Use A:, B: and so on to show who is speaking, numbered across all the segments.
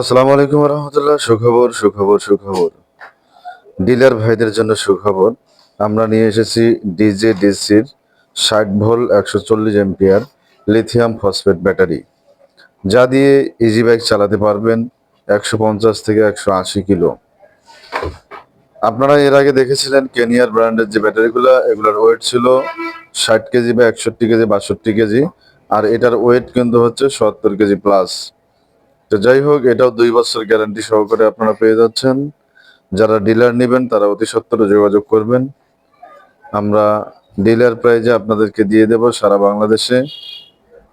A: আসসালামু আলাইকুম রহমতুল্লাহ, সুখবর সুখবর সুখবর। ডিলার ভাইদের জন্য সুখবর, আমরা নিয়ে এসেছি ডিজে, ডিসির ষাট ভোল একশো চল্লিশ এমপিয়ার লিথিয়াম ফসফেট ব্যাটারি। যা দিয়ে ইজি বাইক চালাতে পারবেন একশো পঞ্চাশ থেকে একশো আশি কিলো। আপনারা এর আগে দেখেছিলেন কেনিয়ার ব্র্যান্ডের যে ব্যাটারিগুলো, এগুলোর ওয়েট ছিল ষাট কেজি বা একষট্টি কেজি, বাষট্টি কেজি, আর এটার ওয়েট কিন্তু হচ্ছে সত্তর কেজি প্লাস তো যাই হোক, এটাও দুই বছর গ্যারান্টি সহকারে আপনারা পেয়ে যাচ্ছেন। যারা ডিলার নেবেন, তারা অতি সত্তর যোগাযোগ করবেন। আমরা ডিলার প্রাইজে আপনাদেরকে দিয়ে দেব সারা বাংলাদেশে।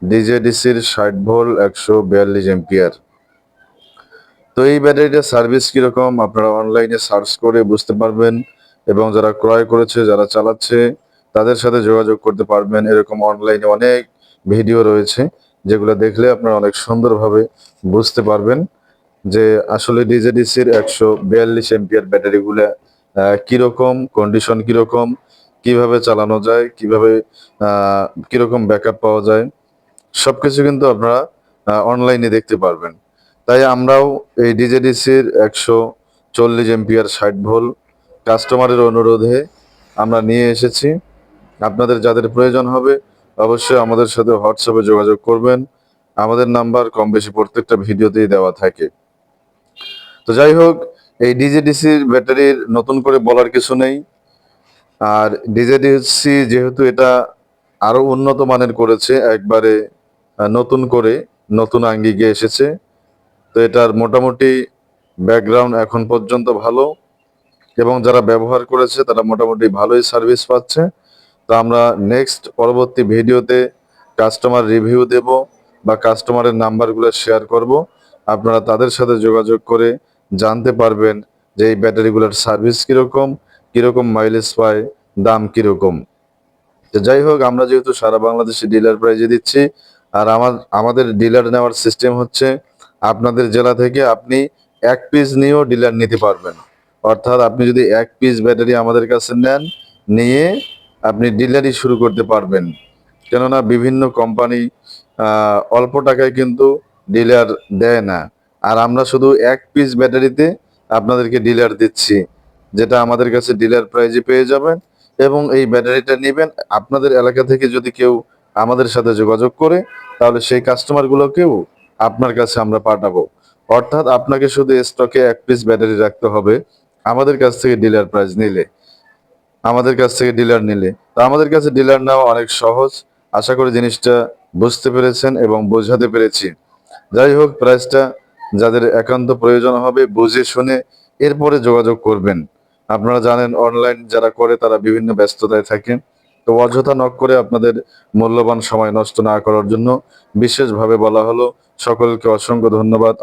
A: ডিজেডিসির ষাট ভোল একশো বিয়াল্লিশ এম্পিয়ার তো এই ব্যাটারিটার সার্ভিস কীরকম, আপনারা অনলাইনে সার্চ করে বুঝতে পারবেন। এবং যারা ক্রয় করেছে, যারা চালাচ্ছে, তাদের সাথে যোগাযোগ করতে পারবেন। এরকম অনলাইনে অনেক ভিডিও রয়েছে। যেগুলো দেখলে আপনারা অনেক সুন্দরভাবে বুঝতে পারবেন যে আসলে ডিজেডিসির একশো বিয়াল্লিশ এমপিয়ার ব্যাটারিগুলো কীরকম কন্ডিশন কীরকম, কীভাবে চালানো যায়, কীভাবে কীরকম ব্যাকআপ পাওয়া যায় সব কিছু কিন্তু আপনারা অনলাইনে দেখতে পারবেন। তাই আমরাও এই ডিজেডিসির একশো চল্লিশ এমপিয়ার ষাট ভোল কাস্টমারের অনুরোধে আমরা নিয়ে এসেছি। আপনাদের যাদের প্রয়োজন হবে অবশ্যই আমাদের সাথে হোয়াটসঅ্যাপে যোগাযোগ করবেন। আমাদের নাম্বার কম বেশি প্রত্যেকটা ভিডিওতেই দেওয়া থাকে। তো যাই হোক, এই ডিজেডিসির ব্যাটারির নতুন করে বলার কিছু নেই। আর ডিজেডিসি যেহেতু এটা আরও উন্নত মানের করেছে, একবারে নতুন করে, নতুন আঙ্গিকে এসেছে, তো এটার মোটামুটি ব্যাকগ্রাউন্ড এখন পর্যন্ত ভালো। এবং যারা ব্যবহার করেছে, তারা মোটামুটি ভালোই সার্ভিস পাচ্ছে। তো আমরা নেক্সট পরবর্তী ভিডিওতে কাস্টমার রিভিউ দেব বা কাস্টমারের নাম্বারগুলো শেয়ার করব। আপনারা তাদের সাথে যোগাযোগ করে জানতে পারবেন যে এই ব্যাটারিগুলোর সার্ভিস কীরকম কীরকম মাইলেজ পায়, দাম কীরকম। তো যাই হোক, আমরা যেহেতু সারা বাংলাদেশে ডিলার প্রাইজে দিচ্ছি, আর আমার, আমাদের ডিলার নেওয়ার সিস্টেম হচ্ছে আপনাদের জেলা থেকে আপনি এক পিস নিয়েও ডিলার নিতে পারবেন। অর্থাৎ আপনি যদি এক পিস ব্যাটারি আমাদের কাছে নেন, নিয়ে আপনি ডিলারই শুরু করতে পারবেন। কেননা বিভিন্ন কোম্পানি অল্প টাকায় কিন্তু ডিলার দেয় না। আর আমরা শুধু এক পিস ব্যাটারিতে আপনাদেরকে ডিলার দিচ্ছি, যেটা আমাদের কাছে ডিলার প্রাইজে পেয়ে যাবেন এবং এই ব্যাটারিটা নেবেন। আপনাদের এলাকা থেকে যদি কেউ আমাদের সাথে যোগাযোগ করে, তাহলে সেই কাস্টমারগুলোকেও আপনার কাছে আমরা পাঠাবো। অর্থাৎ আপনাকে শুধু স্টকে এক পিস ব্যাটারি রাখতে হবে, আমাদের কাছ থেকে ডিলার প্রাইস নিলে। আমাদের কাছ থেকে ডিলার নিলে। তো আমাদের কাছে ডিলার নেওয়া অনেক সহজ। আশা করি জিনিসটা বুঝতে পেরেছেন এবং বোঝাতে পেরেছি। যাই হোক প্রাইসটা যাদের একান্ত প্রয়োজন হবে, বুঝে শুনে এরপরে যোগাযোগ করবেন। আপনারা জানেন অনলাইন যারা করে, তারা বিভিন্ন ব্যস্ততায় থাকে। তো অযথা নক করে আপনাদের মূল্যবান সময় নষ্ট না করার জন্য বিশেষভাবে বলা হলো, সকলকে অসংখ্য ধন্যবাদ।